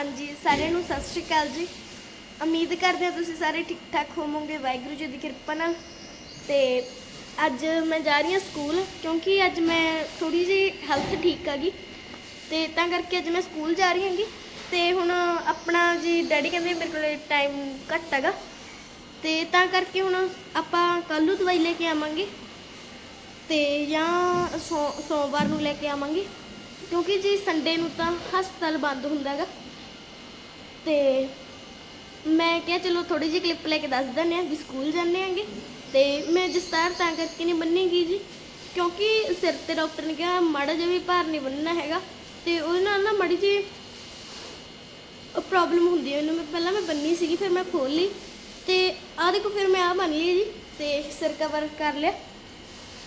ਹਾਂਜੀ, ਸਾਰਿਆਂ ਨੂੰ ਸਤਿ ਸ਼੍ਰੀ ਅਕਾਲ ਜੀ। ਉਮੀਦ ਕਰਦੇ ਹਾਂ ਤੁਸੀਂ ਸਾਰੇ ਠੀਕ ਠਾਕ ਹੋਵੋਗੇ, ਵਾਹਿਗੁਰੂ ਜੀ ਦੀ ਕਿਰਪਾ ਨਾਲ। ਤੇ ਅੱਜ ਮੈਂ ਜਾ ਰਹੀ ਹਾਂ ਸਕੂਲ, ਕਿਉਂਕਿ ਅੱਜ ਮੈਂ ਥੋੜੀ ਜਿਹੀ ਹੈਲਥ ਠੀਕ ਹੈਗੀ ਤੇ ਤਾਂ ਕਰਕੇ ਅੱਜ ਮੈਂ ਸਕੂਲ ਜਾ ਰਹੀ ਹਾਂਗੀ। ਤੇ ਹੁਣ ਆਪਣਾ ਜੀ ਡੈਡੀ ਕਹਿੰਦੇ ਮੇਰੇ ਕੋਲ ਟਾਈਮ ਘੱਟ ਹੈਗਾ। ਤੇ ਤਾਂ ਕਰਕੇ ਹੁਣ ਆਪਾਂ ਕੱਲ੍ਹ ਨੂੰ ਦਵਾਈ ਲੈ ਕੇ ਆਵਾਂਗੇ। ਤੇ ਜਾਂ ਸੋ- ਸੋਮਵਾਰ ਨੂੰ ਲੈ ਕੇ ਆਵਾਂਗੇ। ਕਿਉਂਕਿ ਜੀ ਸੰਡੇ ਨੂੰ ਤਾਂ ਹਸਪਤਾਲ ਬੰਦ ਹੁੰਦਾ ਹੈਗਾ। ਤੇ ਮੈਂ ਕਿਹਾ ਚਲੋ ਥੋੜੀ ਜਿਹੀ ਕਲਿੱਪ ਲੈ ਕੇ ਦੱਸ ਦਿੰਦੇ ਹਾਂ ਵੀ ਸਕੂਲ ਜਾਂਦੇ ਆਂਗੇ ਤੇ ਮੈਂ ਦਸਤਾਰ ਤਾਂ ਕਰਕੇ ਨਹੀਂ ਬੰਨੇਗੀ ਜੀ, ਕਿਉਂਕਿ ਸਿਰ ਤੇ ਡਾਕਟਰ ਨੇ ਕਿਹਾ ਮਾੜਾ ਜਿਹਾ ਵੀ ਭਾਰ ਨਹੀਂ ਬੰਨਣਾ ਹੈਗਾ ਤੇ ਉਹਦੇ ਨਾਲ ਨਾ ਮਾੜੀ ਜਿਹੀ ਪ੍ਰੋਬਲਮ ਹੁੰਦੀ ਹੈ ਮੈਨੂੰ ਮੈਂ ਪਹਿਲਾਂ ਮੈਂ ਬੰਨੀ ਸੀਗੀ, ਫਿਰ ਮੈਂ ਖੋਲ ਲਈ ਤੇ ਆਹ ਦੇਖੋ, ਫਿਰ ਮੈਂ ਆ ਬੰਨ ਲਈ ਜੀ ਤੇ ਸਿਰ ਕਵਰ ਕਰ ਲਿਆ।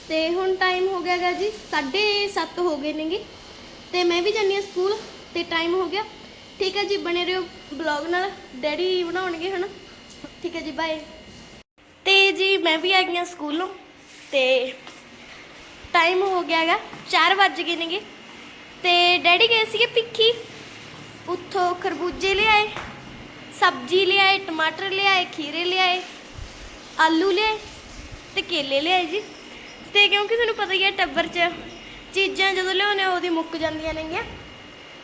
ਤੇ ਹੁਣ ਟਾਈਮ ਹੋ ਗਿਆ ਗਾ ਜੀ 7:30 ਹੋ ਗਏ ਨੇਗੇ ਤੇ ਮੈਂ ਵੀ ਜਾਨੀ ਆ ਸਕੂਲ ਤੇ ਟਾਈਮ ਹੋ ਗਿਆ। ਠੀਕ ਹੈ ਜੀ, ਬਣੇ ਰਹੋ ਬਲੌਗ ਨਾਲ। ਡੈਡੀ ਬਣਾਉਣਗੇ, ਹਨਾ? ਠੀਕ ਹੈ ਜੀ ਬਾਏ ਤੇ ਜੀ, ਮੈਂ ਵੀ ਆ ਗਈ ਹਾਂ ਸਕੂਲੋਂ, ਤੇ ਟਾਈਮ ਹੋ ਗਿਆ ਹੈਗਾ 4 ਵੱਜ ਗਏ ਨੇਗੇ। ਤੇ ਡੈਡੀ ਗਏ ਸੀਗੇ ਪਿੱਖੀ ਉੱਥੋਂ ਖਰਬੂਜੇ ਲਿਆਏ, ਸਬਜ਼ੀ ਲਿਆਏ, ਟਮਾਟਰ ਲਿਆਏ, ਖੀਰੇ ਲਿਆਏ, ਆਲੂ ਲਿਆਏ ਤੇ ਕੇਲੇ ਲਿਆਏ ਜੀ। ਤੇ ਕਿਉਂਕਿ ਤੁਹਾਨੂੰ ਪਤਾ ਹੀ ਹੈ, ਟੱਬਰ 'ਚ ਚੀਜ਼ਾਂ ਜਦੋਂ ਲਿਆਉਂਦੇ ਆ ਉਹਦੀ ਮੁੱਕ ਜਾਂਦੀਆਂ ਨੇਗੀਆਂ।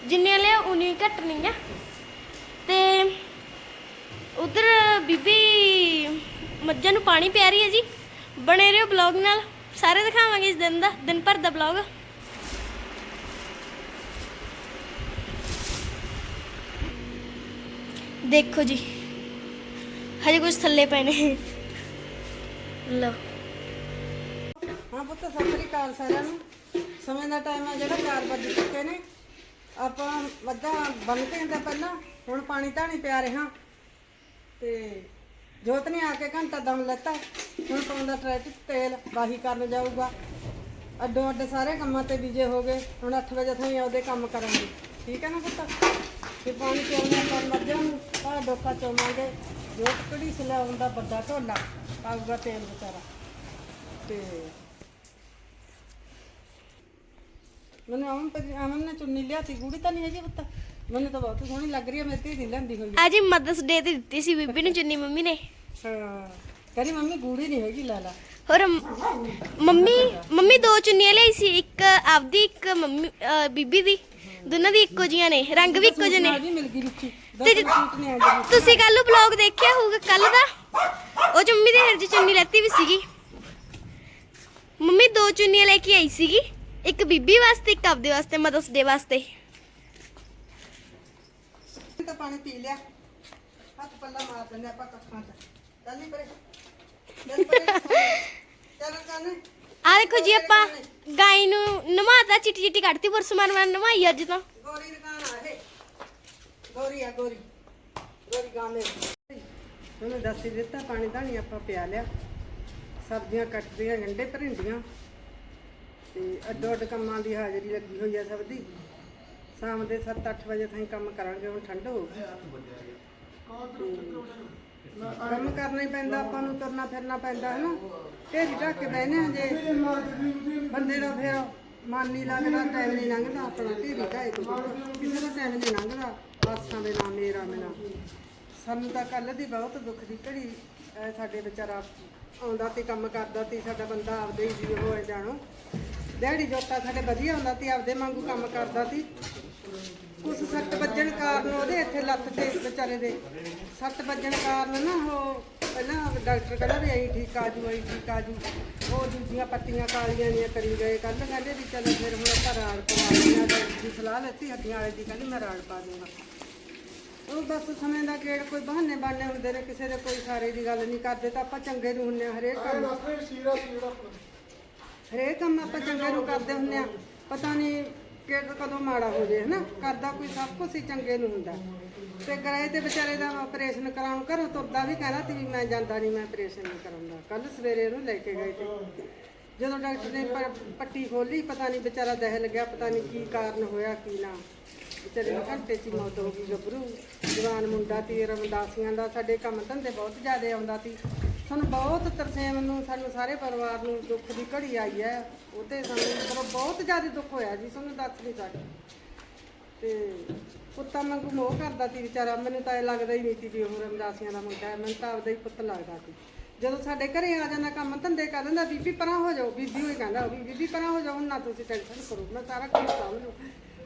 ਜਿੰਨੀਆਂ ਲਿਆ ਉਨੀ ਘੱਟ ਨੇਗੀਆਂ ਤੇ ਉਧਰ ਬੀਬੀ ਮੱਝਾਂ ਨੂੰ ਪਾਣੀ ਪਿਆ ਰਹੀ ਹੈ ਜੀ। ਬਣੇ ਰਹੋ ਬਲੌਗ ਨਾਲ। ਸਾਰੇ ਦਿਖਾਵਾਂਗੇ ਇਸ ਦਿਨ ਦਾ, ਦਿਨ ਭਰ ਦਾ ਬਲੌਗ ਦੇਖੋ ਜੀ। ਹਜੇ ਕੁਝ ਥੱਲੇ ਪਏ ਨੇ। ਲਓ। ਹਾਂ ਪੁੱਤ, ਸਤਿ ਸ੍ਰੀ ਅਕਾਲ ਸਾਰਿਆਂ ਨੂੰ। ਸਮੇਂ ਦਾ ਟਾਈਮ ਹੈ ਜਿਹੜਾ 4 ਵਜੇ ਚੁੱਕੇ ਨੇ। ਆਪਾਂ ਮੱਝਾਂ ਬੰਨ ਕੇ ਤਾਂ ਪਹਿਲਾਂ, ਹੁਣ ਪਾਣੀ ਧਾਣੀ ਪਿਆ ਰਿਹਾ। ਤੇ ਜੋਤ ਨੇ ਆ ਕੇ ਘੰਟਾ ਦਮ ਲੈਤਾ। ਹੁਣ ਪਾਉਂਦਾ ਟਰੈਕਟਰ ਤੇਲ ਵਾਹੀ ਕਰਨ ਜਾਊਗਾ। ਅੱਡੋ ਅੱਡ ਸਾਰੇ ਕੰਮਾਂ ਤੇ ਵਿਜੇ ਹੋ ਗਏ। ਹੁਣ 8 ਵਜੇ ਤਾਈਂ ਉਹਦੇ ਕੰਮ ਕਰਾਂਗੇ ਠੀਕ ਹੈ ਨਾ ਪੁੱਤ? ਤੇ ਪਾਣੀ ਪਿਆਉਣਾ ਆਪਾਂ ਮੱਝਾਂ ਨੂੰ ਤਾਂ ਡੋਕਾ ਚੋਵਾਂਗੇ। ਜੋਤ ਕਿਹੜੀ ਸਿਲਾਉਣ ਵੱਡਾ ਢੋਲਾ ਪਾਊਗਾ ਤੇਲ ਵਿਚਾਰਾ। ਤੇ ਮੈਨੂੰ ਅਮਨ ਪਰ ਅਮਨ ਨੇ ਚੁੰਨੀ ਲਿਆਤੀ ਗੂੜੀ ਤਾਂ ਨਹੀਂ ਹੈਗੀ ਪੁੱਤ। ਮੈਨੂੰ ਤਾਂ ਬਹੁਤ ਸੋਹਣੀ ਲੱਗ ਰਹੀ ਹੈ ਮੇਰੀ ਧੀ ਦੀ ਲੈਂਦੀ ਹੋਈ ਅੱਜ ਮਦਰਸ ਡੇ ਤੇ ਦਿੱਤੀ ਸੀ ਬੀਬੀ ਨੂੰ ਚੁੰਨੀ ਮੰਮੀ ਨੇ। ਹਾਂ ਕਹਿੰਦੀ ਮੰਮੀ ਗੂੜੀ ਨਹੀਂ ਹੈਗੀ ਲੈ ਲਾ। ਹੋਰ ਮ- ਮੰਮੀ ਮੰਮੀ ਦੋ ਚੁੰਨੀਆਂ ਲਈ ਸੀ ਇੱਕ ਆਪਦੀ ਇੱਕ ਮੰਮੀ ਅਹ ਬੀਬੀ ਦੀ। ਦੋਨਾਂ ਦੀ ਇੱਕੋ ਜੀਆਂ ਨੇ ਰੰਗ ਵੀ ਇੱਕੋ ਜਿਹੇ ਨੇ। ਨਾਲ ਵੀ ਮਿਲ ਗਈ ਰੁਚੀ ਦੋ ਤੇ ਸੂਟ ਨੇ ਆ ਤੁਸੀਂ ਕੱਲ ਨੂੰ ਬਲੌਗ ਦੇਖਿਆ ਹੋਊਗਾ ਕੱਲ ਦਾ? ਉਹ ਚ ਮੰਮੀ ਦੇ ਹਰ ਚ ਚੁੰਨੀ ਲੈਤੀ ਵੀ ਸੀਗੀ। ਮੰਮੀ ਦੋ ਚੁੰਨੀਆਂ ਲੈ ਕੇ ਆਈ ਸੀਗੀ। ਇੱਕ ਬੀਬੀ ਵਾਸਤੇ ਇੱਕ ਆਪਦੇ ਵਾਸਤੇ ਮਦਰਸ ਡੇ ਵਾਸਤੇ। ਤਾਂ ਪਾਣੀ ਪੀ ਲਿਆ। ਹੱਥ ਪੱਲਾ ਮਾਰ ਦਿੰਦੇ ਆਪਾਂ ਕੱਖਾਂ 'ਚ। ਚੱਲ ਨਹੀਂ ਪਰੇ। ਚੱਲ ਪਰੇ। ਚੱਲ ਕਾਨੇ ਆ ਦੇਖੋ ਜੀ ਆਪਾਂ ਗਾਈ ਨੂੰ ਨਵਾਤਾ ਚਿੱਟੀ ਚਿੱਟੀ ਕੱਢਤੀ ਪਰਸਮਾਨ ਮੈਂ ਨਵਾਈ ਅੱਜ ਤਾਂ। ਗੋਰੀ ਦੁਕਾਨ ਆ ਇਹ। ਗੋਰੀ ਆ ਗੋਰੀ। ਗੋਰੀ ਗਾਂ ਮੇਰੀ ਉਹਨੇ ਦੱਸ ਦਿੱਤਾ ਪਾਣੀ ਧਾਣੀ ਆਪਾਂ ਪਿਆ ਲਿਆ। ਸਬਜ਼ੀਆਂ ਕੱਟਦੀਆਂ ਗੰਡੇ ਭਰਿੰਡੀਆਂ। ਤੇ ਅੱਡੋ ਅੱਡ ਕੰਮਾਂ ਦੀ ਹਾਜ਼ਰੀ ਲੱਗੀ ਹੋਈ ਆ ਸਭ ਦੀ। ਸ਼ਾਮ ਦੇ 7-8 ਵਜੇ ਤਾਈਂ ਕੰਮ ਕਰਾਂਗੇ, ਹੁਣ ਠੰਡ ਹੋ ਗਈ। ਕੰਮ ਕਰਨਾ ਹੀ ਪੈਂਦਾ, ਆਪਾਂ ਨੂੰ ਤੁਰਨਾ ਫਿਰਨਾ ਪੈਂਦਾ ਹੈ ਨਾ ਢੇਰੀ ਢੱਕ ਕੇ ਬਹਿਨੇ ਹਾਂ ਜੇ। ਬੰਦੇ ਦਾ ਫਿਰ ਮਨ ਨਹੀਂ ਲੱਗਦਾ ਟਾਈਮ ਨਹੀਂ ਲੰਘਦਾ ਆਪਣਾ, ਢੇਰੀ ਢਾਏ ਤੋਂ ਕਿਸੇ ਦਾ ਟਾਈਮ ਨਹੀਂ ਲੰਘਦਾ, ਆਸਾਂ ਦੇ ਨਾਲ, ਮੇਰਾ ਮੇਰਾ ਸਾਨੂੰ ਤਾਂ ਕੱਲ ਦੀ ਬਹੁਤ ਦੁੱਖ ਦੀ ਘੜੀ ਸਾਡੇ ਵਿਚਾਰਾ ਆਉਂਦਾ ਤੇ ਕੰਮ ਕਰਦਾ ਤੇ ਸਾਡਾ ਬੰਦਾ ਆਪਦੇ ਹੀ ਜੀ ਹੋਏ ਜਾਣੋ। ਦਿਹਾੜੀ ਜੋਤਾ ਸਾਡੇ ਵਧੀਆ ਹੁੰਦਾ ਤੇ ਆਪਦੇ ਵਾਂਗੂ ਕੰਮ ਕਰਦਾ ਸੀ। ਕੁਛ ਸੱਟ ਵੱਜਣ ਕਾਰਨ ਉਹਦੇ ਇੱਥੇ ਲੱਤ ਤੇ ਵਿਚਾਰੇ ਦੇ ਸੱਟ ਵੱਜਣ ਕਾਰਨ ਨਾ ਉਹ ਪਹਿਲਾਂ ਡਾਕਟਰ ਕਹਿੰਦਾ ਵੀ ਐਂ ਠੀਕ ਆ ਜੂ ਐਂ ਠੀਕ ਆ ਜੂ ਉਹ ਦੂਜੀਆਂ ਪੱਟੀਆਂ ਕਾਲੀਆਂ ਦੀਆਂ ਕਰੀ ਗਏ। ਕੱਲ ਕਹਿੰਦੇ ਵੀ ਚਲੋ ਫਿਰ ਹੁਣ ਆਪਾਂ ਰਾੜ ਪਵਾ ਲੈਣਾ ਦੀ ਸਲਾਹ ਲੈਤੀ ਹੱਡੀਆਂ ਵਾਲੇ ਦੀ, ਕਹਿੰਦੀ ਮੈਂ ਰਾੜ ਪਾ ਦੂੰਗਾ ਉਹ ਬਸ ਸਮੇਂ ਦਾ ਗੇੜ ਕੋਈ ਬਹਾਨੇ ਬਾਨੇ ਹੁੰਦੇ ਨੇ, ਕਿਸੇ ਦੇ ਕੋਈ ਸਾਰੇ ਦੀ ਗੱਲ ਨਹੀਂ ਕਰਦੇ, ਤਾਂ ਆਪਾਂ ਚੰਗੇ ਨੂੰ ਹੁੰਨੇ ਆ ਹਰੇਕ ਕੰਮ। ਹਰੇਕ ਕੰਮ ਆਪਾਂ ਚੰਗੇ ਨੂੰ ਕਰਦੇ ਹੁੰਦੇ ਆ ਪਤਾ ਨਹੀਂ ਕਿ ਕਦੋਂ ਮਾੜਾ ਹੋ ਜੇ ਹਨਾ? ਕਰਦਾ ਕੋਈ ਸਭ ਕੁਝ ਹੀ ਚੰਗੇ ਨੂੰ ਹੁੰਦਾ। ਤੇ ਗਏ ਤੇ ਵਿਚਾਰੇ ਦਾ ਆਪਰੇਸ਼ਨ ਕਰਾਉਣ ਘਰੋਂ ਤੁਰਦਾ ਵੀ ਕਹਿੰਦਾ ਸੀ ਵੀ ਮੈਂ ਜਾਂਦਾ ਨਹੀਂ, ਮੈਂ ਆਪਰੇਸ਼ਨ ਨਹੀਂ ਕਰਾਉਂਦਾ ਕੱਲ ਸਵੇਰੇ ਉਹਨੂੰ ਲੈ ਕੇ ਗਏ ਤੇ। ਜਦੋਂ ਡਾਕਟਰ ਨੇ ਪੱਟੀ ਖੋਲੀ ਪਤਾ ਨਹੀਂ ਵਿਚਾਰਾ ਦਹਿ ਲੱਗਿਆ ਪਤਾ ਨਹੀਂ ਕੀ ਕਾਰਨ ਹੋਇਆ, ਕੀ ਨਾ। ਵਿਚਾਰੇ ਨੂੰ ਘੰਟੇ 'ਚ ਹੀ ਮੌਤ ਹੋ ਗਈ ਗੱਭਰੂ। ਜਵਾਨ ਮੁੰਡਾ ਤੇ ਰਮਦਾਸੀਆਂ ਦਾ ਸਾਡੇ ਕੰਮ ਧੰਦੇ ਬਹੁਤ ਜ਼ਿਆਦਾ ਆਉਂਦਾ ਸੀ। ਸਾਨੂੰ ਬਹੁਤ ਤਰਸੇਮ ਨੂੰ, ਸਾਨੂੰ ਸਾਰੇ ਪਰਿਵਾਰ ਨੂੰ ਦੁੱਖ ਦੀ ਘੜੀ ਆਈ ਹੈ। ਉਹਤੇ ਸਾਨੂੰ ਮਤਲਬ ਬਹੁਤ ਜ਼ਿਆਦਾ ਦੁੱਖ ਹੋਇਆ ਜੀ ਸਾਨੂੰ ਦੱਸ ਨਹੀਂ ਸਕਦੇ। ਤੇ ਪੁੱਤਾਂ ਵਾਂਗੂ ਮੋਹ ਕਰਦਾ ਸੀ ਵਿਚਾਰਾ, ਮੈਨੂੰ ਤਾਂ ਇਹ ਲੱਗਦਾ ਹੀ ਨਹੀਂ ਸੀ ਵੀ ਉਹ ਰਮਦਾਸੀਆਂ ਦਾ ਮੁੰਡਾ ਹੈ, ਮੈਨੂੰ ਤਾਂ ਆਪਦਾ ਹੀ ਪੁੱਤ ਲੱਗਦਾ ਸੀ। ਜਦੋਂ ਸਾਡੇ ਘਰੇ ਆ ਜਾਂਦਾ ਕੰਮ, ਧੰਦੇ ਕਰ ਦਿੰਦਾ ਬੀਬੀ ਪਰਾਂ ਹੋ ਜਾਓ, ਬੀਬੀ ਹੋਈ ਕਹਿੰਦਾ ਉਹ ਵੀ ਬੀਬੀ ਪਰਾਂ ਹੋ ਜਾਓ, ਹੁਣ ਨਾ ਤੁਸੀਂ ਟੈਨਸ਼ਨ ਕਰੋ, ਮੈਂ ਸਾਰਾ ਕੰਮ ਸਾਂਭ ਲੂ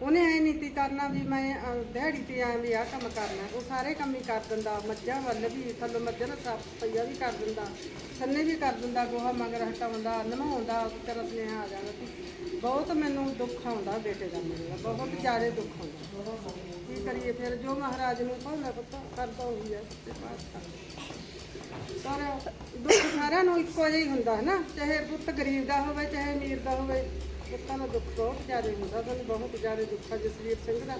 ਉਹਨੇ ਐ ਨੀਤੀ ਕਰਨਾ ਵੀ ਮੈਂ ਅਹ, ਦਿਹਾੜੀ ਤੇ ਆਂ ਵੀ ਆਹ ਕੰਮ ਕਰਨਾ। ਉਹ ਸਾਰੇ ਕੰਮ ਹੀ ਕਰ ਦਿੰਦਾ ਮੱਝਾਂ ਵੱਲ ਵੀ ਥੱਲੋਂ ਮੱਝਾਂ ਦਾ ਸਾਫ਼ ਪਈਆ ਵੀ ਕਰ ਦਿੰਦਾ। ਸੰਨੇ ਵੀ ਕਰ ਦਿੰਦਾ ਗੋਹਾ ਮਗਰ ਹਟਾਉਂਦਾ ਨਮਾਉਂਦਾ ਵਿਚਾਰਾ ਸੁਨੇਹਾ ਆ ਜਾਂਦਾ ਸੀ। ਬਹੁਤ ਮੈਨੂੰ ਦੁੱਖ ਆਉਂਦਾ ਬੇਟੇ ਦਾ ਮੇਰੇ ਦਾ ਬਹੁਤ ਜ਼ਿਆਦਾ ਦੁੱਖ ਆਉਂਦਾ। ਕੀ ਕਰੀਏ ਫਿਰ? ਜੋ ਮਹਾਰਾਜ ਨੂੰ ਭਾਉਂਦਾ ਪੁੱਤ ਕਰਦਾ ਉਹੀ ਹੈ ਸੱਚੇ ਪਾਤਸ਼ਾਹ। ਸਾਰਾ ਦੁੱਖ ਸਾਰਿਆਂ ਨੂੰ ਇੱਕੋ ਜਿਹਾ ਹੀ ਹੁੰਦਾ ਹੈ ਨਾ ਚਾਹੇ ਪੁੱਤ ਗਰੀਬ ਦਾ ਹੋਵੇ ਚਾਹੇ ਅਮੀਰ ਦਾ ਹੋਵੇ। ਪੁੱਤਾਂ ਦਾ ਦੁੱਖ ਬਹੁਤ ਜ਼ਿਆਦਾ ਹੁੰਦਾ ਸਾਨੂੰ ਬਹੁਤ ਜ਼ਿਆਦਾ ਦੁੱਖ ਆ ਜਸਵੀਰ ਸਿੰਘ ਦਾ।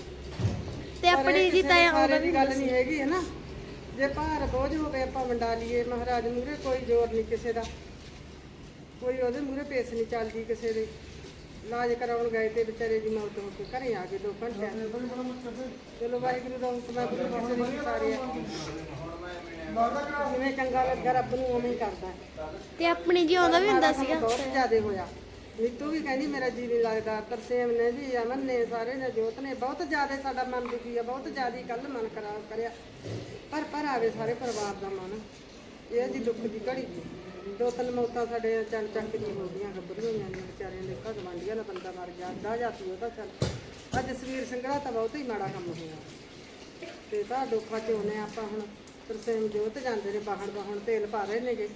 ਤੇ ਆਪਣੀ ਜੀ ਤਾਂ ਸਾਰੇ ਦੀ ਗੱਲ ਨਹੀਂ ਹੈਗੀ ਹੈ ਨਾ? ਜੇ ਭਾਰ ਬੋਝ ਹੋਵੇ ਆਪਾਂ ਵੰਡਾ ਲਈਏ ਮਹਾਰਾਜ ਮੂਰੇ ਕੋਈ ਜ਼ੋਰ ਨਹੀਂ ਕਿਸੇ ਦਾ। ਕੋਈ ਉਹਦੇ ਮੂਰੇ ਪੇਸ ਨਹੀਂ ਚੱਲਦੀ ਕਿਸੇ ਦੇ। ਇਲਾਜ ਕਰਾਉਣ ਗਏ ਤੇ ਵਿਚਾਰੇ ਦੀ ਮੌਤ ਹੋ ਕੇ ਘਰੇ ਆ ਗਏ ਦੋ ਘੰਟੇ ਚਲੋ ਵਾਹਿਗੁਰੂ ਦਾ ਹੁਕਮ ਹੈ ਗੁਰੂ ਕਿਸੇ ਦੇ ਸਾਰੇ ਜਿਵੇਂ ਚੰਗਾ ਲੱਗਾ ਰੱਬ ਨੂੰ ਉਵੇਂ ਹੀ ਕਰਦਾ। ਹੈ। ਤੇ ਆਪਣੀ ਜੀ ਆਉਂਦਾ ਵੀ ਹੁੰਦਾ ਸੀਗਾ? ਬਹੁਤ ਜ਼ਿਆਦਾ ਹੋਇਆ। ਨੀਤੂ ਵੀ ਕਹਿੰਦੀ, ਮੇਰਾ ਜੀ ਨਹੀਂ ਲੱਗਦਾ ਤਰਸੇਮ ਨੇ ਵੀ ਅਮਨ ਨੇ ਸਾਰੇ ਨੇ ਜੋਤ ਨੇ। ਬਹੁਤ ਜ਼ਿਆਦਾ ਸਾਡਾ ਮਨ ਦੁਖੀ ਆ, ਬਹੁਤ ਜ਼ਿਆਦਾ ਕੱਲ ਮਨ ਖਰਾਬ ਕਰਿਆ। ਪਰ ਪਰ ਆਵੇ ਸਾਰੇ ਪਰਿਵਾਰ ਦਾ ਮਨ। ਇਹ ਜੀ ਦੁੱਖ ਦੀ ਘੜੀ ਦੋ ਤਿੰਨ ਮੌਤਾਂ ਸਾਡੇ ਚੱਲ ਚੱਕ ਦੀ ਹੋ ਗਈਆਂ ਗੱਭਰੂਆਂ ਹੋਈਆਂ ਨੇ ਵਿਚਾਰਿਆਂ ਦੇ। ਘਰ ਗਵਾਂਢੀਆਂ ਦਾ ਬੰਦਾ ਮਰ ਗਿਆ, ਅੱਧਾ ਜਾਤੀ ਉਹਦਾ ਚੱਲ। ਅੱਜ ਸਵੀਰ ਸਿੰਘੜਾ ਤਾਂ ਬਹੁਤ ਹੀ ਮਾੜਾ ਕੰਮ ਹੋਇਆ। ਤੇ ਤਾਂ ਦੁੱਖਾਂ ਚ ਹੋਨੇ ਆਪਾਂ ਹੁਣ। ਤਰਸੇਮ ਜੋਤ ਜਾਂਦੇ ਨੇ ਬਾਹਣ ਬਾਹਣ ਤੇਲ ਪਾ ਰਹੇ ਨੇਗੇ।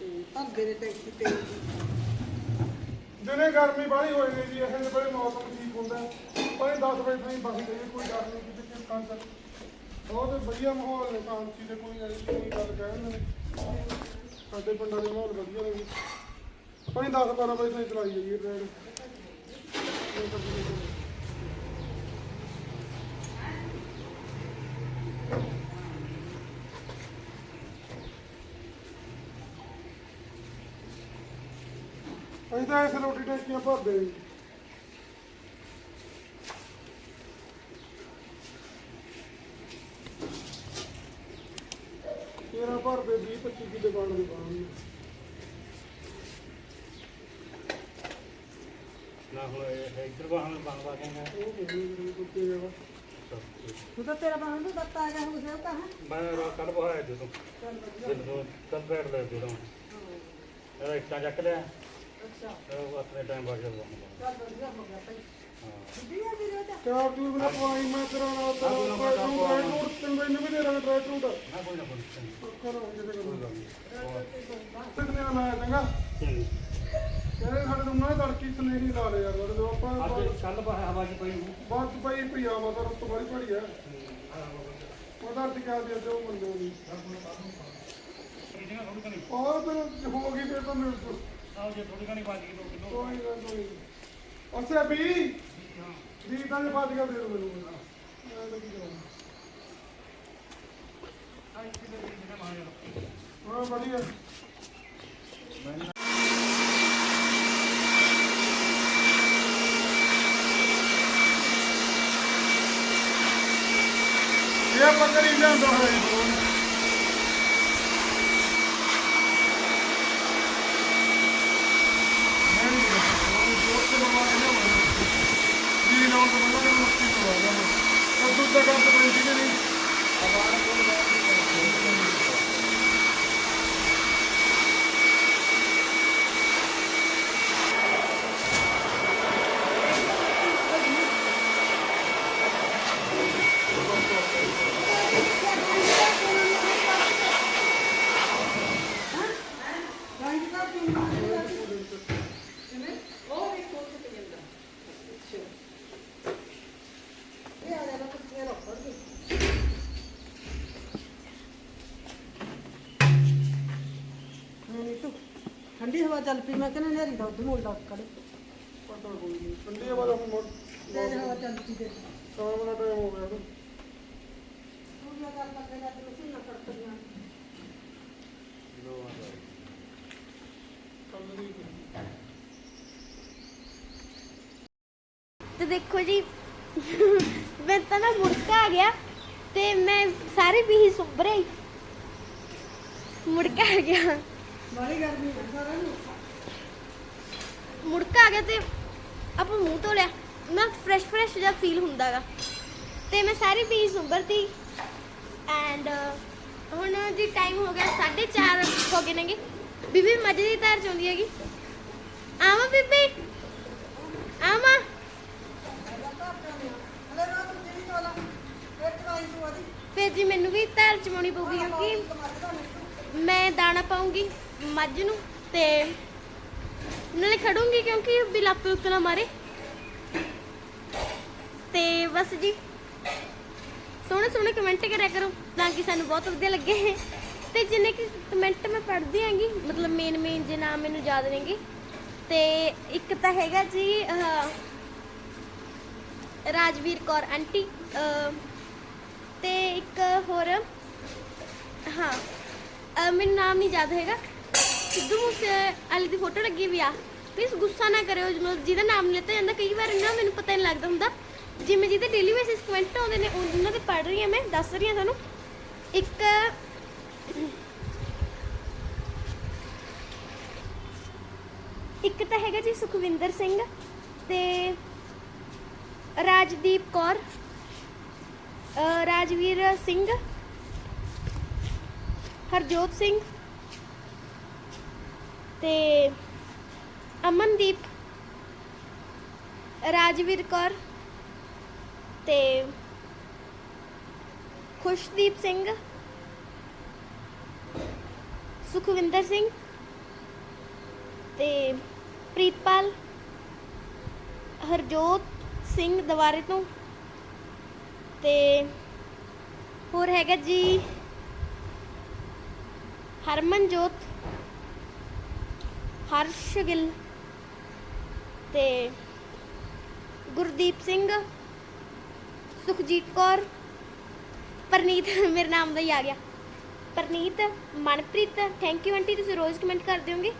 ਤੇ ਭਰਦੇ ਨੇ ਟੈਂਕੀ ਤੇਲ ਦਿਨੇ ਗਰਮੀ ਬਾਹਲੀ ਹੋਈ ਗਈ ਜੀ, ਇਹਦੇ ਬੜੇ ਮੌਸਮ ਠੀਕ ਹੁੰਦਾ ਹੈ। ਪਰ 10 ਵਜੇ ਤਾਈਂ ਬਸ ਗਈ ਕੋਈ ਗੱਲ ਨਹੀਂ, ਕਿਤੇ ਕਿਸ ਕੰਨ ਬਹੁਤ ਵਧੀਆ ਮਾਹੌਲ ਨੇ ਸ਼ਾਂਤੀ ਦੇ ਕੋਈ ਐਸੀ ਗੱਲ ਕਹਿੰਦੇ ਨੇ। ਸਾਡੇ ਪਿੰਡਾਂ ਦੇ ਮਾਹੌਲ ਵਧੀਆ ਨੇ ਜੀ। ਪਰ 10 12 ਵਜੇ ਤਾਈਂ ਚਲਾਈ ਜਾਈਏ ਟ੍ਰੇਨ ਤਾਂ ਇਸ ਰੋਟੀ ਟੈਂਕੀਆਂ ਭਰਦੇ ਜੀ ਤੇਰਾ ਭਰਦੇ 20 25 ਕਿੱਲੇ ਪਾਣ ਦੇ ਪਾਣੀ ਨਾ ਹੁਣ ਇਹ ਇੱਧਰ ਵਾਹਨ ਬਣਵਾ ਕੇ ਨਾ ਉਹ ਨਹੀਂ ਕੁੱਤੇ ਜਗਾ ਤੂੰ ਤਾਂ ਤੇਰਾ ਬਾਹਰ ਨੂੰ ਦੱਤਾ ਆ ਗਿਆ ਹੋ। ਗਿਆ ਕਹਾਂ ਮੈਂ ਕੱਲ ਬਹਾਇਆ ਜਦੋਂ। ਜਦੋਂ ਕੱਲ ਬੈਠ ਲਿਆ ਜਦੋਂ। ਇਹਦਾ ਇੱਟਾਂ ਚੱਕ ਲਿਆ। ਉਹ ਆਪਣੇ ਟਾਈਮ ਬਾਅਦ ਜਦੋਂ ਚੱਲ ਹੋ ਗਿਆ ਚਾਰ ਚੂਰ ਬਿਨਾ ਪਵਾਈ ਮੈਂ ਤੇਰਾ ਨਾਲ ਤੇਰਾ ਟਰੈਕ ਰੂਟ ਤੈਨੂੰ ਮੈਨੂੰ ਵੀ ਦੇ ਦਾਂਗਾ ਟਰੈਕ ਰੂਟ ਨਾ ਕੋਈ ਨਾ ਕੋਈ ਨਾ। ਕਰੋ ਜਿਹਦੇ ਕਰੋ ਗੱਲ ਨਾਲ ਆਇਆ ਚੰਗਾ ਕਹਿੰਦੇ ਸਾਡੇ ਤੋਂ ਨਾ ਤੜਕੀ ਸਨੇਰੀ ਲਾ ਲਿਆ ਯਾਰ ਜਦੋਂ ਆਪਾਂ ਅੱਜ ਕੱਲ ਹਵਾ ਚ ਪਈ ਹੋਊ। ਬਾਅਦ ਚ ਭਾਈ ਭਈਆ ਰੁੱਤ ਬੜੀ ਭੜੀ ਆ ਉਹਦਾ ਟਿਕਾ ਦੇ ਜੋ ਮੰਨੋ ਨਹੀਂ ਇਹਦੀਆਂ ਫਿਰ ਹੋ ਗਈ ਫਿਰ ਤਾਂ ਮੇਰੇ ਤੋਂ ਆਹ ਜੇ ਥੋੜੀ ਕਣੀ ਬਚ ਗਈ ਦੋ ਕਿਲੋ ਕੋਈ ਗੱਲ ਨਹੀਂ। ਅੱਛਾ ਵੀ ਵੀ ਤਾਂ ਜੇ ਕਰ ਦੇ ਦੋ ਮੈਨੂੰ ਮੈਂ ਤਾਂ ਕੀ ਕਰਾਂ। ਹਾਂ ਵਧੀਆ। ਇਹ ਆਪਾਂ ਕਰੀ ਲਿਆਂਦਾ ਹੋਇਆ ਜੀ ਫੋਨ। ਮੈਂ ਨਹੀਂ ਦੱਸਦਾ, ਫੋਨ ਜੋਰ ਤੇ ਲਵਾ ਕੇ ਲਿਆਵਾਂਗਾ। ਜੀ ਲਾਉਣ ਤੋਂ ਪਹਿਲਾਂ ਤੋਂ ਮੱਕੀ ਪਵਾ ਉਹ ਦੁੱਧ ਕੰਮ ਕੋਈ ਨਹੀਂ ਰੰਗ ਦਾ ਕਿਉਂ ਨਹੀਂ ਆ ਕਿਵੇਂ ਉਹ ਵੀ ਖੋਲ ਕੇ ਜਾਂਦਾ ਅੱਛਾ ਇਹ ਆ ਜਾਣਾ ਕੁੱਤੀਆਂ ਨਾ ਫੜ ਦੇ ਨਹੀਂ ਤੂੰ ਠੰਡੀ ਹਵਾ ਚੱਲ ਪਈ ਮੈਂ ਕਹਿੰਦਾ ਨੇਰੀ ਦਾ ਉਧਰ ਮੋਲ ਦਾ ਕੜੇ ਪਤਾ ਕੋਈ ਨਹੀਂ ਠੰਡੀ ਹਵਾ ਦਾ ਹੁਣ ਮੌ- ਤੇਜ਼ ਹਵਾ ਚੱਲ ਪਈ ਦੇ ਸ਼ਾਮ ਦਾ ਟਾਈਮ ਹੋ ਗਿਆ ਨਾ। ਤੂੰ ਨਾ ਗੱਲ ਕਰਦੇ ਨਾ ਤੂੰ ਮਸ਼ੀਨ ਨਾ ਕਰਤੀਆਂ ਕੱਲ ਦੀ ਤੇ ਦੇਖੋ ਜੀ ਮੈਂ ਤਾਂ ਨਾ ਮੁੜਕਾ ਆ ਗਿਆ ਤੇ ਮੈਂ ਸਾਰੀ ਪੀਹੀ ਸੁੱਭ ਰਹੀ। ਮੁੜਕਾ ਆ ਗਿਆ। ਮਾਰੀ ਗਰਮੀ ਹੈ ਸਾਰਾ ਨੂੰ। ਮੁੜਕਾ ਆ ਗਿਆ ਤੇ ਆਪਾਂ ਮੂੰਹ ਧੋ ਲਿਆ। ਨਾ ਫਰੈਸ਼ ਫਰੈਸ਼ ਜਿਹਾ ਫੀਲ ਹੁੰਦਾਗਾ। ਤੇ ਮੈਂ ਸਾਰੀ ਪੀਸ ਉਬਰਤੀ ਐਂਡ ਹੁਣ ਜੀ ਟਾਈਮ ਹੋ ਗਿਆ 4:30 ਹੋ ਗਏ ਨੇਗੇ। ਬੀਬੀ, ਮੱਝ ਦੀ ਧਾਰ ਚੋਂਦੀ ਹੈਗੀ। ਆਵਾਂ ਬੀਬੀ? ਆਵਾਂ। ਫਿਰ ਜੀ ਮੈਨੂੰ ਵੀ ਧਾਰ ਚਵਾਉਣੀ ਪਊਗੀ, ਕਿਉਂਕਿ ਮੈਂ ਦਾਣਾ ਪਾਉਂਗੀ ਮੱਝ ਨੂੰ ਤੇ ਨਾਲੇ ਖੜੂੰਗੀ ਕਿਉਂਕਿ ਵੀ ਲੱਪ ਨਾ ਮਾਰੇ। ਤੇ ਬਸ ਜੀ ਸੋਹਣੇ ਸੋਹਣੇ ਕਮੈਂਟ ਕਰਿਆ ਕਰੋ ਤਾਂ ਕਿ ਸਾਨੂੰ ਬਹੁਤ ਵਧੀਆ ਲੱਗੇ। ਤੇ ਜਿੰਨੇ ਕਿ ਕਮੈਂਟ ਮੈਂ ਪੜ੍ਹਦੀ ਆਂਗੀ ਮਤਲਬ ਮੇਨ ਮੇਨ ਜੇ ਨਾਮ ਮੈਨੂੰ ਯਾਦ ਨੇਗੇ। ਤੇ ਇੱਕ ਤਾਂ ਹੈਗਾ ਜੀ ਰਾਜਵੀਰ ਕੌਰ ਆਂਟੀ ਅਹ, ਤੇ ਇੱਕ ਹੋਰ ਹਾਂ ਮੈਨੂੰ ਨਾਮ ਨਹੀਂ ਯਾਦ ਹੈਗਾ। ਸਿੱਧੂ ਮੂਸੇ ਵਾਲੇ ਦੀ ਫੋਟੋ ਲੱਗੀ ਵੀ ਆ। ਪਲੀਜ਼ ਗੁੱਸਾ ਨਾ ਕਰਿਓ ਜਿਹਦਾ ਨਾਮ ਲਿੱਤਾ ਜਾਂਦਾ। ਕਈ ਵਾਰ ਨਾ ਮੈਨੂੰ ਪਤਾ ਨਹੀਂ ਲੱਗਦਾ ਹੁੰਦਾ। ਜਿਵੇਂ ਜਿਹਦੇ ਡੇਲੀ ਬੇਸਿਸ ਕਮੈਂਟ ਆਉਂਦੇ ਨੇ ਉਹਨਾਂ ਦੇ ਪੜ੍ਹ ਰਹੀ ਹਾਂ ਮੈਂ, ਦੱਸ ਰਹੀ ਹਾਂ ਤੁਹਾਨੂੰ। ਇੱਕ ਇੱਕ ਤਾਂ ਹੈਗਾ ਜੀ ਸੁਖਵਿੰਦਰ ਸਿੰਘ ਤੇ ਰਾਜਦੀਪ ਕੌਰ ਰਾਜਵੀਰ ਸਿੰਘ, ਹਰਜੋਤ ਸਿੰਘ ਤੇ ਅਮਨਦੀਪ, ਰਾਜਵੀਰ ਕੌਰ ਤੇ ਖੁਸ਼ਦੀਪ ਸਿੰਘ, ਸੁਖਵਿੰਦਰ ਸਿੰਘ ਤੇ ਪ੍ਰੀਤਪਾਲ, ਹਰਜੋਤ ਸਿੰਘ ਦਵਾਰੇ ਤੋਂ ਤੇ ਹੋਰ ਹੈਗਾ ਜੀ ਹਰਮਨਜੋਤ ਹਰਸ਼ ਗਿੱਲ ਤੇ ਗੁਰਦੀਪ ਸਿੰਘ, ਸੁਖਜੀਤ ਕੌਰ, ਪਰਨੀਤ, ਮੇਰੇ ਨਾਮ ਦਾ ਹੀ ਆ ਗਿਆ। Parneet, Manpreet thank you aunty, ਤੁਸੀਂ ਰੋਜ਼ ਕਮੈਂਟ ਕਰਦੇ ਹੋਗੇ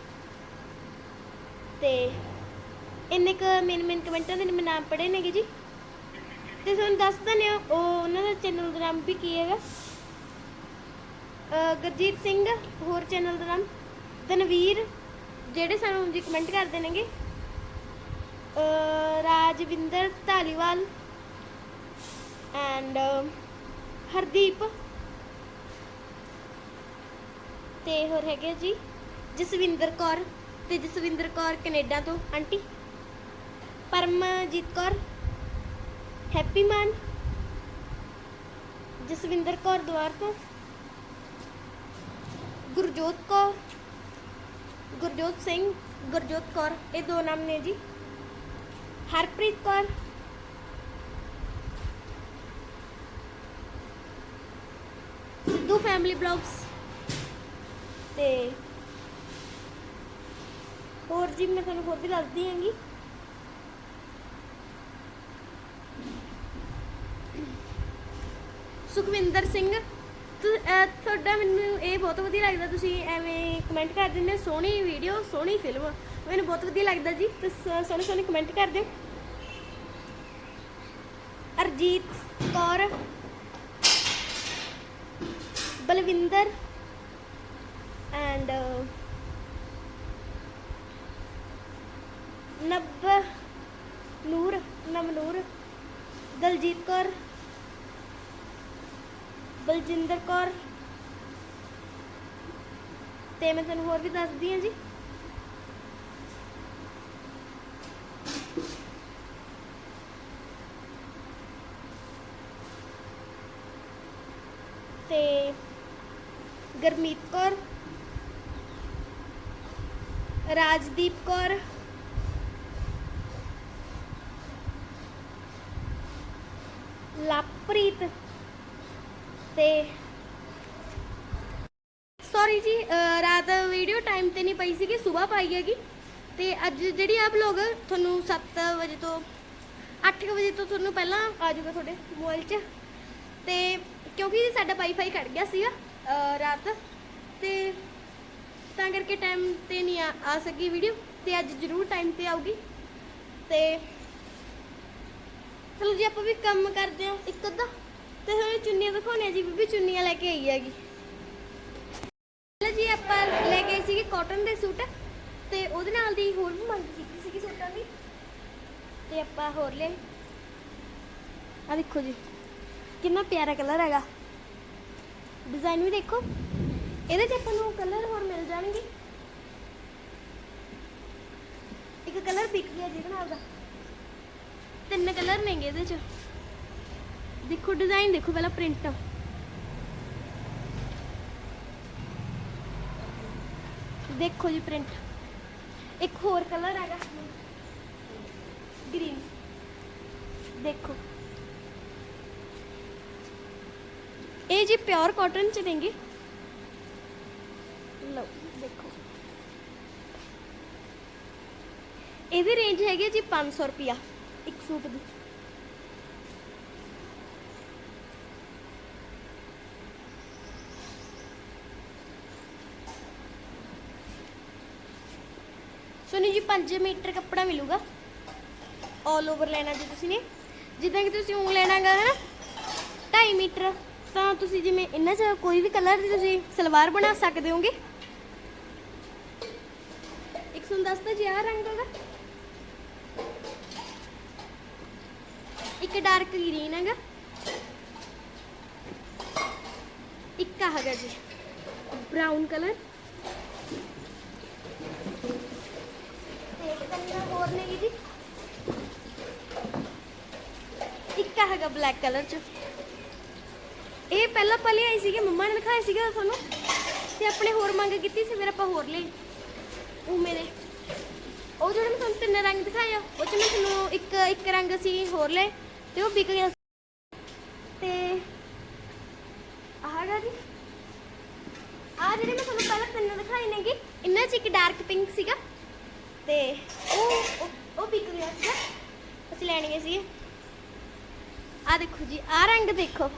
ਤੇ ਇੰਨੇ ਕ ਮੇਨ ਮੇਨ ਕਮੈਂਟਾਂ ਦੇ ਮੈਂ ਨਾਮ ਪੜ੍ਹੇ ਨੇਗੇ ਜੀ। ਤੇ ਤੁਹਾਨੂੰ ਦੱਸ ਦਿੰਦੇ ਹਾਂ, ਉਹ ਉਹਨਾਂ ਦਾ ਚੈਨਲ ਦਾ ਨਾਮ ਵੀ ਕੀ ਹੈਗਾ? ਗੁਰਜੀਤ ਸਿੰਘ, ਹੋਰ ਚੈਨਲ ਦਾ ਨਾਮ। ਤਨਵੀਰ ਜਿਹੜੇ ਸਾਨੂੰ ਜੀ ਕਮੈਂਟ ਕਰਦੇ ਨੇਗੇ ਰਾਜਵਿੰਦਰ ਧਾਲੀਵਾਲ ਐਂਡ ਹਰਦੀਪ ਤੇ ਹੋਰ ਹੈਗੇ ਜੀ, ਜਸਵਿੰਦਰ ਕੌਰ ਤੇ ਜਸਵਿੰਦਰ ਕੌਰ ਕੈਨੇਡਾ ਤੋਂ, ਆਂਟੀ। ਪਰਮਜੀਤ ਕੌਰ, ਹੈਪੀ ਮਾਨ, ਜਸਵਿੰਦਰ ਕੌਰ ਦੁਆਰ ਤੋਂ, ਗੁਰਜੋਤ ਕੌਰ ਗੁਰਜੋਤ ਸਿੰਘ, ਗੁਰਜੋਤ ਕੌਰ, ਇਹ ਦੋ ਨਾਮ ਨੇ ਜੀ। ਹਰਪ੍ਰੀਤ ਕੌਰ। ਸਿੱਧੂ ਫੈਮਿਲੀ ਬਲੌਗਸ ਤੇ ਹੋਰ ਜੀ ਮੈਂ ਤੁਹਾਨੂੰ ਹੋਰ ਵੀ ਦੱਸਦੀ ਹਾਂਗੀ। ਸੁਖਵਿੰਦਰ ਸਿੰਘ। ਤੁ- ਅਹ, ਤੁਹਾਡਾ ਮੈਨੂੰ ਇਹ ਬਹੁਤ ਵਧੀਆ ਲੱਗਦਾ, ਤੁਸੀਂ ਐਵੇਂ ਕਮੈਂਟ ਕਰ ਦਿੰਦੇ ਹੋ, ਸੋਹਣੀ ਵੀਡੀਓ ਸੋਹਣੀ ਫਿਲਮ ਮੈਨੂੰ ਬਹੁਤ ਵਧੀਆ ਲੱਗਦਾ ਜੀ, ਤੁਸੀਂ ਸੋਹਣੇ ਸੋਹਣੇ ਕਮੈਂਟ ਕਰਦੇ ਹੋ। ਅਰਜੀਤ ਕੌਰ, ਬਲਵਿੰਦਰ ਐਂਡ ਨਬ ਨੂਰ ਨਮਨੂਰ ਦਲਜੀਤ ਕੌਰ। ਬਲਜਿੰਦਰ ਕੌਰ। ਤੇ ਮੈਂ ਤੁਹਾਨੂੰ ਹੋਰ ਵੀ ਦੱਸਦੀ ਹਾਂ ਜੀ। ਤੇ ਗਰਮੀਤ ਕੌਰ, ਰਾਜਦੀਪ ਕੌਰ ਲਵਪ੍ਰੀਤ ਤੇ ਸੌਰੀ ਜੀ ਰਾਤ ਵੀਡੀਓ ਟਾਈਮ ਤੇ ਨਹੀਂ ਪਈ ਸੀਗੀ ਸਵੇਰ ਪਾਈ ਹੈਗੀ। ਤੇ ਅੱਜ ਜਿਹੜੀ ਆ ਵਲੌਗ ਤੁਹਾਨੂੰ 7 ਵਜੇ ਤੋਂ 8 ਵਜੇ ਤੋਂ ਤੁਹਾਨੂੰ ਪਹਿਲਾਂ ਆ ਜਾਊਗਾ ਤੁਹਾਡੇ ਮੋਬਾਈਲ 'ਚ। ਤੇ ਕਿਉਂਕਿ ਸਾਡਾ ਵਾਈਫਾਈ ਕੱਟ ਗਿਆ ਸੀਗਾ ਰਾਤ। ਤੇ ਤਾਂ ਕਰਕੇ ਟਾਈਮ ਤੇ ਨਹੀਂ ਆ ਆ ਸਕੀ ਵੀਡੀਓ ਤੇ ਅੱਜ ਜ਼ਰੂਰ ਟਾਈਮ ਤੇ ਆਊਗੀ। ਤੇ ਚਲੋ ਜੀ, ਆਪਾਂ ਵੀ ਕੰਮ ਕਰਦੇ ਹਾਂ, ਇੱਕ ਅੱਧਾ। ਤੇ ਹੁਣ ਚੁੰਨੀਆਂ ਦਿਖਾਉਣੀਆਂ ਜੀ, ਬੀਬੀ ਚੁੰਨੀਆਂ ਲੈ ਕੇ ਆਈ ਹੈਗੀ। ਪਹਿਲਾਂ ਜੀ ਆਪਾਂ ਲੈ ਕੇ ਆਏ ਸੀਗੇ ਕਾਟਨ ਦੇ ਸੂਟ, ਤੇ ਉਹਦੇ ਨਾਲ ਦੀ ਹੋਰ ਵੀ ਮੰਗ ਕੀਤੀ ਸੀਗੀ ਸੂਟਾਂ ਦੀ। ਤੇ ਆਪਾਂ ਹੋਰ ਲੈ ਆ ਦੇਖੋ ਜੀ, ਕਿੰਨਾ ਪਿਆਰਾ ਕਲਰ ਹੈਗਾ। ਡਿਜ਼ਾਈਨ ਵੀ ਦੇਖੋ। ਇਹਦੇ 'ਚ ਆਪਾਂ ਨੂੰ ਕਲਰ ਹੋਰ ਮਿਲ ਜਾਣਗੇ। ਇੱਕ ਕਲਰ ਵਿਕ ਗਿਆ ਜਿਹਦੇ ਨਾਲ ਦਾ। ਤਿੰਨ ਕਲਰ ਨੇਗੇ ਇਹਦੇ 'ਚ। ਦੇਖੋ ਡਿਜ਼ਾਈਨ ਦੇਖੋ ਪਹਿਲਾਂ ਪ੍ਰਿੰਟ ਦੇਖੋ ਜੀ ਪ੍ਰਿੰਟ ਇੱਕ ਹੋਰ ਕਲਰ ਹੈਗਾ। ਗ੍ਰੀਨ ਦੇਖੋ। ਇਹ ਜੀ ਪਿਓਰ ਕਾਟਨ ਚ ਦੇਂਗੇ। ਲਓ, ਦੇਖੋ। ਇਹਦੀ ਰੇਂਜ ਹੈਗੀ ਜੀ 500 ਰੁਪਿਆ ਇੱਕ ਸੂਟ ਦੀ। ਸੋਨੀ ਜੀ 5 ਮੀਟਰ ਕੱਪੜਾ ਮਿਲੂਗਾ। ਆਲ ਓਵਰ ਲੈਣਾ ਜੇ ਤੁਸੀਂ ਨੇ। ਜਿੱਦਾਂ ਕਿ ਤੁਸੀਂ ਉਹ ਲੈਣਾਗਾ ਹੈ 2.5 ਮੀਟਰ। ਤਾਂ ਤੁਸੀਂ ਜਿਵੇਂ ਇਹਨਾਂ 'ਚ ਕੋਈ ਵੀ ਕਲਰ ਦੀ ਤੁਸੀਂ ਸਲਵਾਰ ਬਣਾ ਸਕਦੇ ਹੋਗੇ। ਇੱਕ ਸੁਣ ਦੱਸਦਾ ਰੰਗ ਹੈਗਾ। ਇੱਕ ਡਾਰਕ ਗ੍ਰੀਨ ਹੈਗਾ। ਇੱਕ ਆ ਹੈਗਾ ਜੀ ਬ੍ਰਾਊਨ ਕਲਰ ਤੇ ਕੰਨਾ ਹੋਰ ਨੇ ਜੀ ਇੱਕ ਹੈਗਾ ਬਲੈਕ ਕਲਰ ਚ। ਇਹ ਪਹਿਲਾਂ ਪਹਿਲੇ ਆਈ ਸੀਗੇ, ਮੰਮਾ ਨੇ ਦਿਖਾਏ ਸੀਗੇ ਤੁਹਾਨੂੰ। ਤੇ ਆਪਣੇ ਹੋਰ ਮੰਗ ਕੀਤੀ ਸੀ, ਫਿਰ ਆਪਾਂ ਹੋਰ ਲਈ ਉਹ ਮੇਰੇ। ਉਹ ਜਿਹੜੇ ਮੈਂ ਤੁਹਾਨੂੰ ਤਿੰਨ ਰੰਗ ਦਿਖਾਏ ਆ ਉਹ ਚ ਮੈਂ ਤੁਹਾਨੂੰ ਇੱਕ ਇੱਕ ਰੰਗ ਸੀ ਹੋਰ ਲਏ ਤੇ ਉਹ ਵਿਕ ਗਿਆ ਤੇ ਆਹ ਜੀ। ਆ ਜਿਹੜੇ ਮੈਂ ਤੁਹਾਨੂੰ ਪਹਿਲਾਂ ਤਿੰਨ ਦਿਖਾਏ ਨੇਗੇ, ਇਹਨਾਂ 'ਚ ਇੱਕ ਡਾਰਕ ਪਿੰਕ ਸੀਗਾ। ਤੇ ਉਹ, ਉਹ- ਉਹ ਵਿਕ ਗਿਆ ਸੀਗਾ ਅਸੀਂ ਲੈਣ ਗਏ ਸੀਗੇ ਆ ਦੇਖੋ ਜੀ ਆ ਰੰਗ ਦੇਖੋ।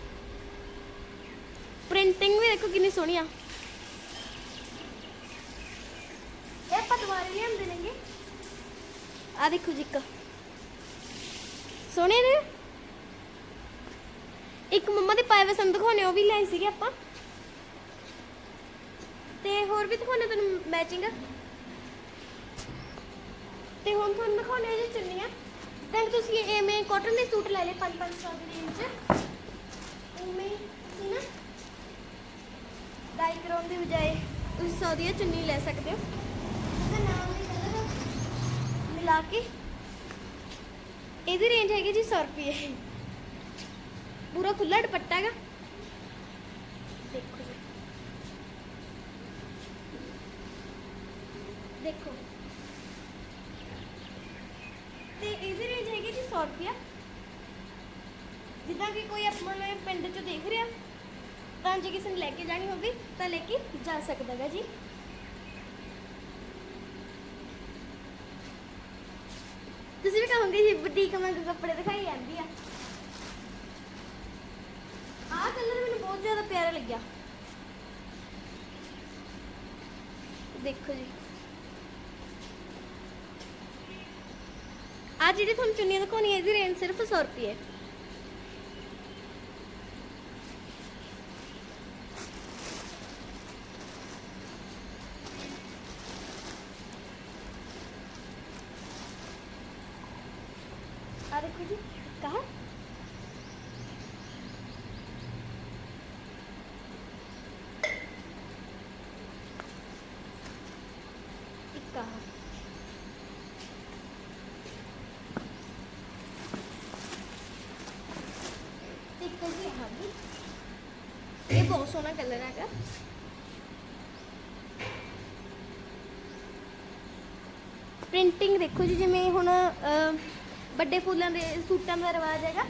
ਪ੍ਰਿੰਟਿੰਗ ਵੀ ਦੇਖੋ ਕਿੰਨੀ ਸੋਹਣੀ ਆ। ਇਹ ਆਪਾਂ ਲਿਆਂਦੇ ਨੇਗੇ। ਆ ਦੇਖੋ ਜੀ ਇੱਕ। ਸੋਹਣੇ ਨੇ। ਇੱਕ ਮੰਮਾ ਦੇ ਪਾਏ ਵੇ ਸਾਨੂੰ ਦਿਖਾਉਣੇ, ਉਹ ਵੀ ਲਿਆਏ ਸੀਗੇ ਆਪਾਂ। ਤੇ ਹੋਰ ਵੀ ਦਿਖਾਉਣੇ ਤੁਹਾਨੂੰ ਮੈਚਿੰਗ ਤੇ ਹੁਣ ਤੁਹਾਨੂੰ ਦਿਖਾਉਣੇ ਜੀ ਚੁੰਨੀਆਂ। ਤਾਂ ਤੁਸੀਂ ਐਵੇਂ ਕਾਟਨ ਦੇ ਸੂਟ ਲੈ ਲਏ 5-500 ਦੀ ਰੇਂਜ ਚ। ਉਵੇਂ ਤੁਸੀਂ ਨਾ ਡਾਈ ਕਰਾਉਣ ਦੀ ਬਜਾਏ ਤੁਸੀਂ ਸੌ ਦੀਆਂ ਚੁੰਨੀ ਲੈ ਸਕਦੇ ਹੋ। ਤੇ ਨਾਲ ਦੇ ਕਲਰ ਮਿਲਾ ਕੇ। ਇਹਦੀ ਰੇਂਜ ਹੈਗੀ ਜੀ 100 ਰੁਪਏ। ਪੂਰਾ ਖੁੱਲਾ ਦੁਪੱਟਾ ਹੈਗਾ ਦੇਖੋ ਜੀ ਦੇਖੋ ਤੇ ਇਹਦੀ ਰੇਂਜ ਹੈਗੀ ਜੀ 100 ਰੁਪਿਆ ਜਿੱਦਾਂ ਕਿ ਕੋਈ ਆਪਣੇ ਪਿੰਡ ਚੋਂ ਦੇਖ ਰਿਹਾ ਤਾਂ ਜੇ ਕਿਸੇ ਨੇ ਲੈ ਕੇ ਜਾਣੀ ਲੈ ਕੇ ਜਾ ਸਕਦਾ ਹੈ ਜੀ। ਤੁਸੀਂ ਵੀ ਕਹੋਗੇ ਜੀ, ਬੁਟੀਕ ਵਾਂਗ ਕੱਪੜੇ ਦਿਖਾਈ ਜਾਂਦੀ ਆ। ਆਹ ਕਲਰ ਮੈਨੂੰ ਬਹੁਤ ਜ਼ਿਆਦਾ ਪਿਆਰਾ ਲੱਗਿਆ। ਦੇਖੋ ਜੀ। ਆ ਜਿਹੜੀ ਤੁਹਾਨੂੰ ਚੁੰਨੀਆਂ ਦਿਖਾਉਣੀ ਹੈ ਇਹਦੀ ਰੇਂਜ ਸਿਰਫ 100 ਰੁਪਏ। ਆ ਦੇਖੋ ਜੀ ਕਹਾ ਇੱਕ ਕਹਾ ਇੱਕ ਜੀ ਆਹ ਵੀ ਇਹ ਬਹੁਤ ਸੋਹਣਾ ਕਲਰ ਹੈਗਾ ਪ੍ਰਿੰਟਿੰਗ ਦੇਖੋ ਜੀ ਜਿਵੇਂ ਹੁਣ ਅਹ, ਵੱਡੇ ਫੁੱਲਾਂ ਦੇ ਸੂਟਾਂ ਦਾ ਰਿਵਾਜ ਹੈਗਾ